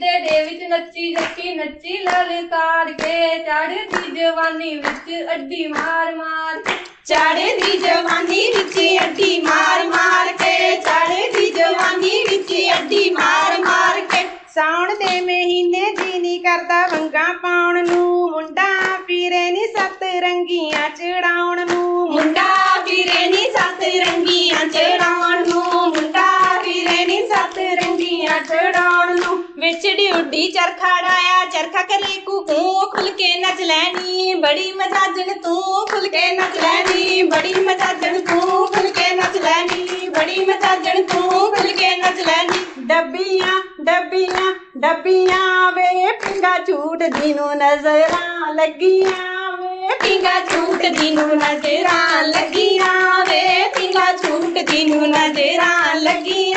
ਗਿੱਧੇ ਦੇ ਵਿੱਚ ਨੱਚੀ ਜੱਟੀ ਨੱਚੀ ਲਲਕਾਰ ਕੇ ਚੜ੍ਹਦੀ ਜਵਾਨੀ ਵਿੱਚ ਅੱਡੀ ਮਾਰ ਮਾਰ ਕੇ ਚੜ੍ਹਦੀ ਜਵਾਨੀ ਵਿੱਚ ਅੱਡੀ ਮਾਰ ਮਾਰ ਕੇ ਚੜ੍ਹਦੀ ਜਵਾਨੀ ਵਿੱਚ ਅੱਡੀ ਮਾਰ ਮਾਰ ਕੇ ਸਾਉਣ ਦੇ ਮਹੀਨੇ ਜੀ ਨਹੀਂ ਕਰਦਾ ਵੰਗਾ ਪਾਉਣ ਨੂੰ ਮੁੰਡਾ ਪੀਰੇ ਨੀ ਸੱਤ ਰੰਗੀਆਂ ਚੜਾਉਣ ਨੂੰ ਮੁੰਡਾ ਵੀਰੇ ਨੀ ਸੱਤ ਰੰਗੀਆਂ ਚੜਾਉਣ ਨੂੰ ਮੁੰਡਾ ਵੀਰੇ ਨੀ ਸੱਤ ਰੰਗੀਆਂ ਚੜਾਉਣ बिछड़ी उड्डी चरखा डाया चरखा करे कुकू खुल के नच लैनी बड़ी मज़ा जन तू खुल के नच लैनी बड़ी मज़ा जन तू खुल के नच लैनी बड़ी मज़ा जन तू खुल के नच लैनी। डब्बियाँ डब्बियाँ डब्बियाँ वे पिंगा झूठ दिनू नजरा लगिया वे। पिंगा झूठ दिनू नजरा लगिया वे पिंगा झूठ दिनू नजरा लगी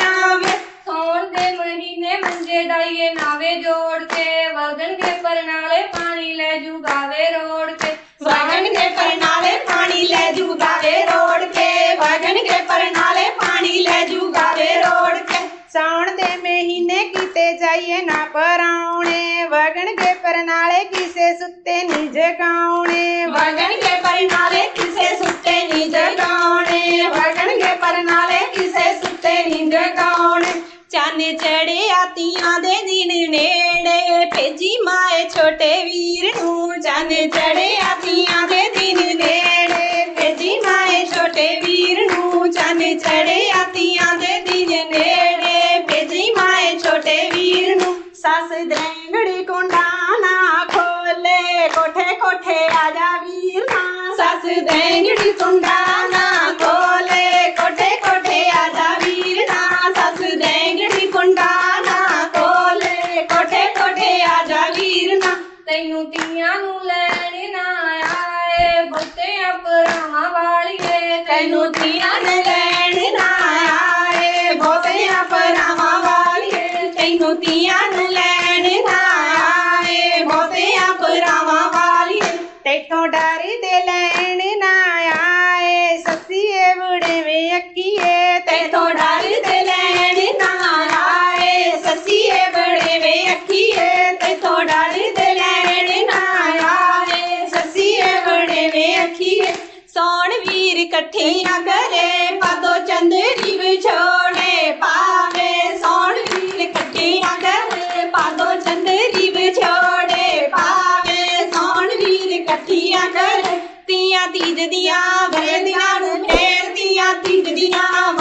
चढ़ाइए नावे जोड़ के वगन के परनाले पानी ले जुगावे रोड के वगन के परनाले पानी ले जुगावे रोड के वगन के परनाले पानी ले जुगावे रोड के साउण दे महीने कीते जाइए ना पराउणे वगन के परनाले किसे सुते निज गाउणे वगन के परनाले किसे ने चढ़े आतिया दे दिन नेड़े, भेजी माए छोटे वीर नू। जाने चढ़े आतिया दे दिन नेड़े, भेजी माए छोटे वीर नू। जाने चढ़े आतिया दे दिन नेड़े, भेजी माए छोटे वीर नू। सास द्रेंगड़ी कुंडाना खोले, कोठे कोठे आजा वीर ना। सस द्रेंगड़ी कुंडा ਬਹੁਤੇ ਪਰਾਵਾਂ ਵਾਲੀਏ ਤੈਨੂੰ ਧੀਆਂ ਨੇ ਲੈਣ ਨਾ ਆਏ ਬਹੁਤਿਆਂ ਪਰਾਵਾਂ ਵਾਲੀਏ ਤੈਨੂੰ ਧੀਆਂ ਨੂੰ ਲੈਣ ਨਾ ਆਏ ਬਹੁਤਿਆਂ ਪਰਾਵਾਂ ਵਾਲੀਏ ਤੇਥੋਂ ਡਾਰੀ ਦੇ ਲੈਣ ਨਾ ਆਏ ਸੱਸੀਏ ਬੁੜੇ ਵੇ ਅੱਕੀਏ ਤੈਥੋਂ ਇਕੱਠੀਆਂ ਕਰੇ ਪਾਦੋ ਚੰਦਰੀ ਵਿਛੋੜੇ ਪਾਵੇ ਸੋਣ ਵੀਰ ਇਕੱਠੀਆਂ ਕਰੇ ਪਾਦੋ ਚੰਦਰੀ ਵਿਛੋੜੇ ਪਾਵੇ ਸੋਣ ਵੀਰ ਇਕੱਠੀਆਂ ਕਰੇ। ਤੀਆਂ ਤੀਜ ਦੀਆਂ ਵਲੇ ਦੀਆਂ ਨੂੰ ਫੇਰ ਤੀਆਂ ਤੀਜ ਦੀਆਂ